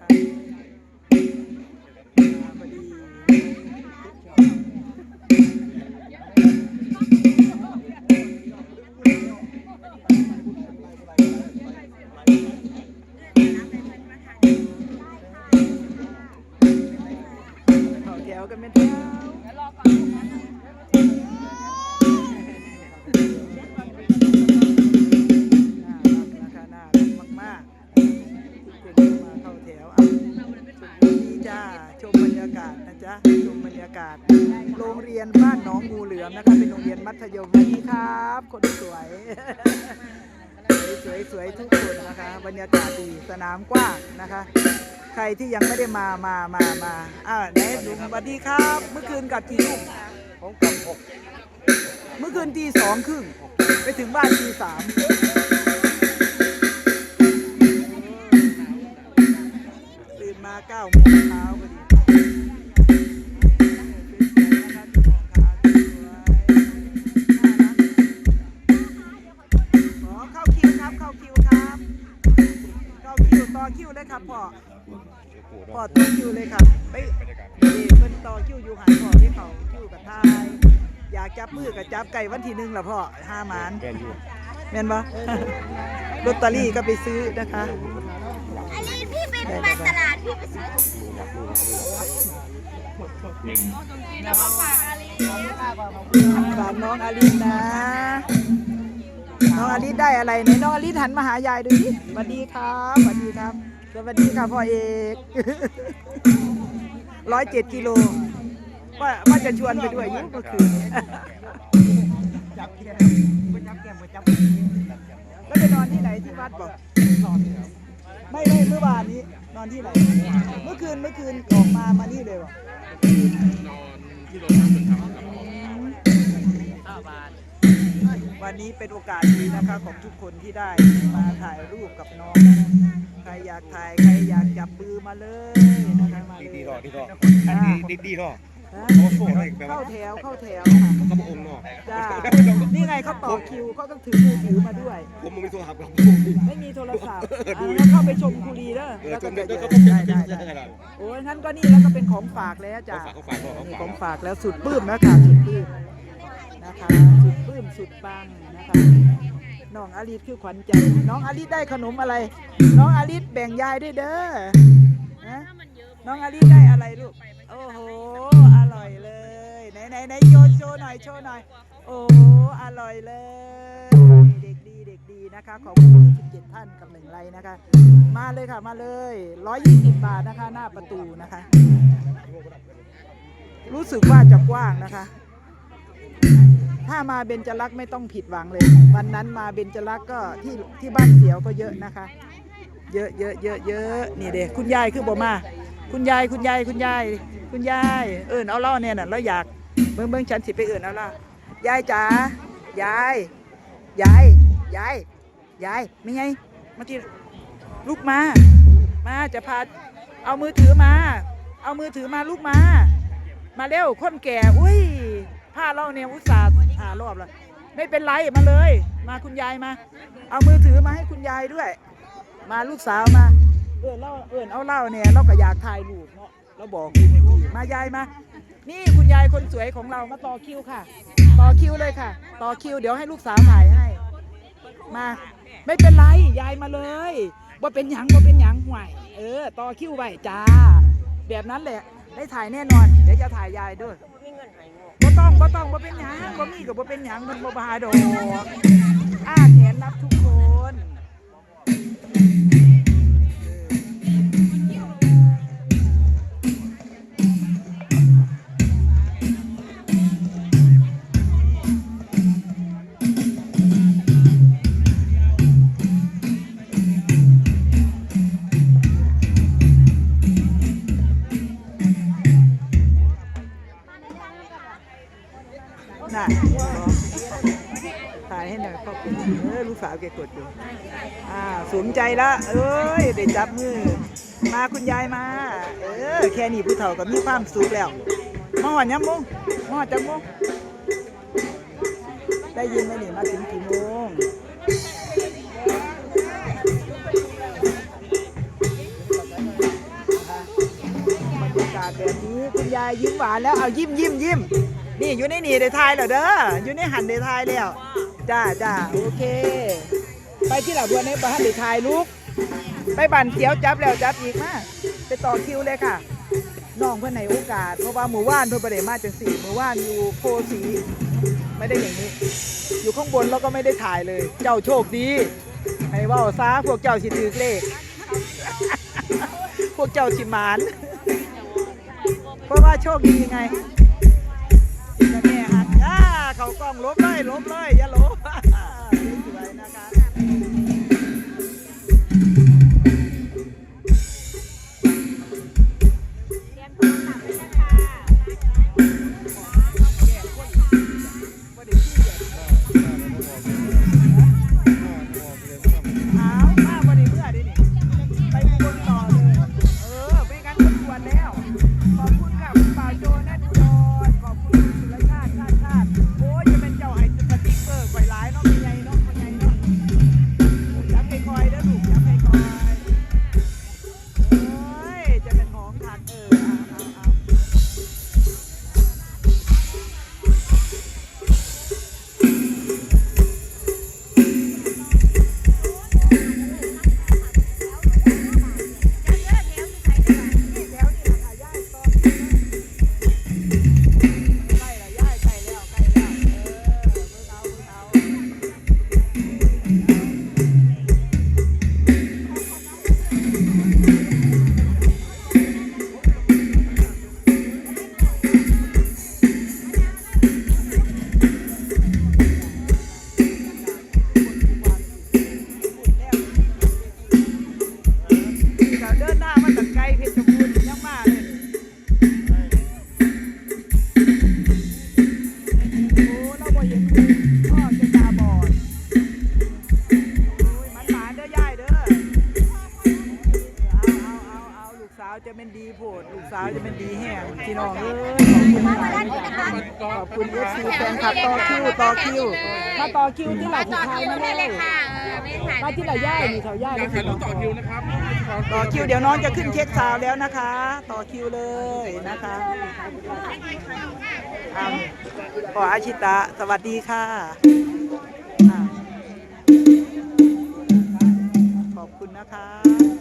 นะคะบัดดีเขาแถวกันเป็นแถว จ้าชมบรรยากาศนะจ๊ะชมบรรยากาศ โรงเรียนบ้านหนองงูเหลือมนะคะเป็นโรงเรียนมัธยมสวัสดีครับ คนสวย สวยสวยๆทุกคนนะคะ บรรยากาศดีสนามกว้างนะคะ ใครที่ยังไม่ได้มามามามาอ่าไหนดูสวัสดีครับ เมื่อคืนกลับกี่ทุ่มผมกับหกเมื่อคืนตีสองครึ่งไปถึงบ้านตีสามาเก้าโมงเช้าพอดีขอเข้าคิวครับเข้าคิวครับเข้าคิวต่อคิวเลยครับพ่อพ่อต่อคิวเลยครับไปเพิ่นต่อคิวอยู่หันพ่อที่เขาคิวกับทายอยากจับมือกับจับไก่วันที่หนึ่งละพ่อห้าหมานแม่นปะลอตเตอรี่ก็ไปซื้อนะคะ ไปมาตลาดพี่ไปซื้อฝากน้องอาลินนะ น้องอาลินได้อะไรไหนน้องอาลินหันมาหายายดูดิสวัสดีครับสวัสดีครับสวัสดีค่ะพ่อเอกร้อยเจ็ดกิโลว่าว่าจะชวนไปด้วยยุ่เมื่อคืนจับแก้มจับแก้มจับแล้วไปนอนที่ไหนที่วัดบอก ไม่ไม่เมื่อวานนี้นอนที่ไหน เมื่อคืนเมื่อคืนออกมามานี่เลยบอกวันนี้เป็นโอกาสดีนะคะของทุกคนที่ได้มาถ่ายรูปกับน้องใครอยากถ่ายใครอยากจับมือมาเลยนะคะมาดีเลยดีรอดีรออันนี้ดีดีรอฮะเขาโซ่อะไรแบบเข้าว่าแถวเข้าแถวค่ะ เขาบอกองค์เนาะจ้า นี่ไงเขาต่อคิวเขาต้องถือมือถือมาด้วย ผมไม่มีโทรศัพท์ครับไม่มีโทรศัพท์เออดูอะแล้วเข้าไปชมคุรีเด้อเออแล้วจก็นจะเดี๋ยวเยเขาอะเป็นได้ได้ได้ได้ได้โอ้ยงั้นก็นี่แล้วก็เป็นของฝากแล้วจ้า เขาฝากเขาฝากนี่เขาของฝากฝากแล้วสุดปลื้มแล้วค่ะสุดปลื้มนะคะ สุดปลื้มสุดปังนะคะน้องอาลิสคือขวัญใจ น้องอาลิสได้ขนมอะไร น้องอาลิสแบ่งยายด้วยเด้อนะน้องอาลิสได้อะไรลูกโอ้โหอร่อยเลย ไหนไหนไหนโชว์โชว์หน่อยโชว์หน่อย โอ้อร่อยเลย เด็กดีเด็กดีนะคะ ขอบคุณ27ท่านกับหนึ่งไลค์นะคะ มาเลยค่ะมาเลย 120 บาทนะคะ หน้าประตูนะคะ รู้สึกว่าจะกว้างนะคะ ถ้ามาเบญจรักษ์ไม่ต้องผิดหวังเลย วันนั้นมาเบญจรักษ์ก็ที่ที่บ้านเสียวก็เยอะนะคะ เยอะเยอะเยอะเยอะนี่เด็กคุณยายคือบ่มา คุณยายคุณยายคุณยายคุณยาย เอิญเอาเล่าเนี่ยน่ะแล้วอยาก เบิ่งเบิ่งฉันสิไปเอิญเอาเล่ายายจ๋า ยาย ยาย ยาย ยาย ไม่ไงมาที่ลูกมา มาจะพา เอามือถือมา เอามือถือมาลูกมา มาเร็วคนแก่ อุ้ยผ้าเราเนี่ยอุตส่าห์หารอบแล้วไม่เป็นไรมาเลย มาคุณยายมา เอามือถือมาให้คุณยายด้วย มาลูกสาวมา เอินเล่าเอินเอาเล่าเนี่ยเราก็อยากถ่ายรูปเนาะ เราบอกมายายมา นี่คุณยายคนสวยของเรามาต่อคิวค่ะ ต่อคิวเลยค่ะ ต่อคิว เดี๋ยวให้ลูกสาวถ่ายให้ มา ไม่เป็นไรยายมาเลยว่าเป็นหยังว่าเป็นหยังห่วยเออ ต่อคิวไว้จ้า แบบนั้นแหละได้ถ่ายแน่นอน เดี๋ยวจะถ่ายยายด้วยบ่ต้องบ่ต้องบ่เป็นหยังบ่มีกับบ่เป็นหยังมันบ่บาดอกอ้าแขนรับทุกคน สาวแกกดอยู่อ่าสมใจละ เอ้ยได้จับมือ มาคุณยายมา เออ แค่นี้ผู้เฒ่าก็มีความสุขแล้วมาหอดยังมุงมาหอจังมุงได้ยินไหมนี่มาถึงกี่โมงบรรยากาศแบบนี้คุณยายยิ้มหวานแล้วเอายิ้มยิ้มยิ้มนี่อยู่ในนี่ได้ทายแล้วเด้ออยู่ในหันได้ทายแล้ว จ้าจ้าโอเค ไปที่หลับวันนี้บ้านได้ทายลูก ไปบันเขียวจับแล้วจับอีกมาไปต่อคิวเลยค่ะน้องเพื่อนในโอกาส เพราะว่าหมู่ว่านเพื่อนประเดี๋ยมาจังสี่หมู่ว่านอยู่โพสีไม่ได้อย่างนี้ อยู่ข้างบนแล้วก็ไม่ได้ถ่ายเลย เจ้าโชคดีไอ้ว่าซาพวกเจ้าสิถือเลข พวกเจ้าสิหมานเพราะว่าโชคดีไงจะแม่หักอ่าเขากล้องลบเลยลบเลยอย่าลบ ขอบคุณกับป่าวโจนัท คุณค่ะขอบคุณเอฟซีแฟนคลับต่อคิวต่อคิวมาต่อคิวที่หลังต่อไทยคิวมาได้เลเลยยค่ะเออไม่ถ่ายมาที่หลังย่ายนี่เขาย่ายอยากถ่ายรูปต่อคิวนะครับต่อคิวเดี๋ยวน้องจะขึ้นเช็คซาวน์แล้วนะคะ ต่อคิวเลยนะคะอ่าขออาชิตะสวัสดีค่ะอ่าขอบคุณนะคะเอาคลิปนี้ก็ไปก็ดีค่ะขอบคุณสำหรับการรับชมเด้อค่ะ